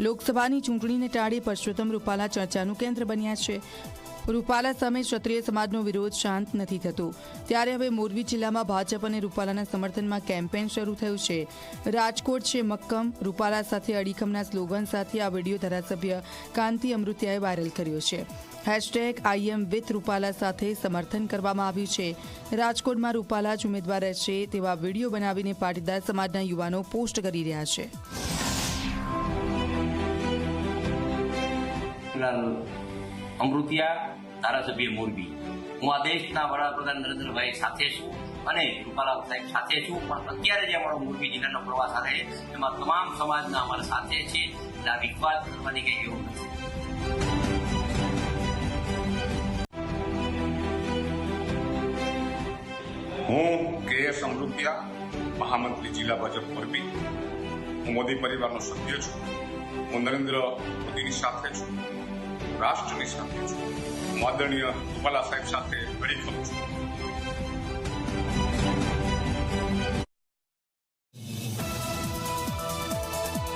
લોકસભાની ચૂંટણીને ટાળી પરસોત્તમ રૂપાલા ચર્ચાનું કેન્દ્ર બન્યા છે. રૂપાલા સામે ક્ષત્રિય સમાજનો વિરોધ શાંત નથી થતો. ત્યારે હવે મોરબી જિલ્લામાં ભાજપ અને રૂપાલાના સમર્થનમાં કેમ્પેન શરૂ થયું છે. રાજકોટ છે મક્કમ, રૂપાલા સાથે અડીખમના સ્લોગન સાથે આ વીડિયો ધારાસભ્ય કાંતિ અમૃતિયાએ વાયરલ કર્યો છે. હેશટેગ આઈએમ વિથ રૂપાલા સાથે સમર્થન કરવામાં આવ્યું છે. રાજકોટમાં રૂપાલા જ ઉમેદવાર રહેશે તેવા વીડિયો બનાવીને પાટીદાર સમાજના યુવાનો પોસ્ટ કરી રહ્યા છે. લાલ અમૃતિયા, ધારાસભ્ય મોરબી. હું આ દેશના વડાપ્રધાન નરેન્દ્રભાઈ સાથે છું અને કૃપાલાલ સાહેબ સાથે છું. પણ અત્યારે જે અમારો મોરબી જિલ્લાનો પ્રવાસ આવે એમાં તમામ સમાજના અમારા સાથે છે. એટલે આ વિખવાદ કરવાની કંઈ એવું નથી. હું કે એસ અમૃતિયા, મહામંત્રી જિલ્લા ભાજપ મોરબી. હું મોદી પરિવારનો સભ્ય છું. હું નરેન્દ્ર મોદીની સાથે છું. રાષ્ટ્રની સાથે છું. હું આદરણીય સાહેબ સાથે અડીખમ છું.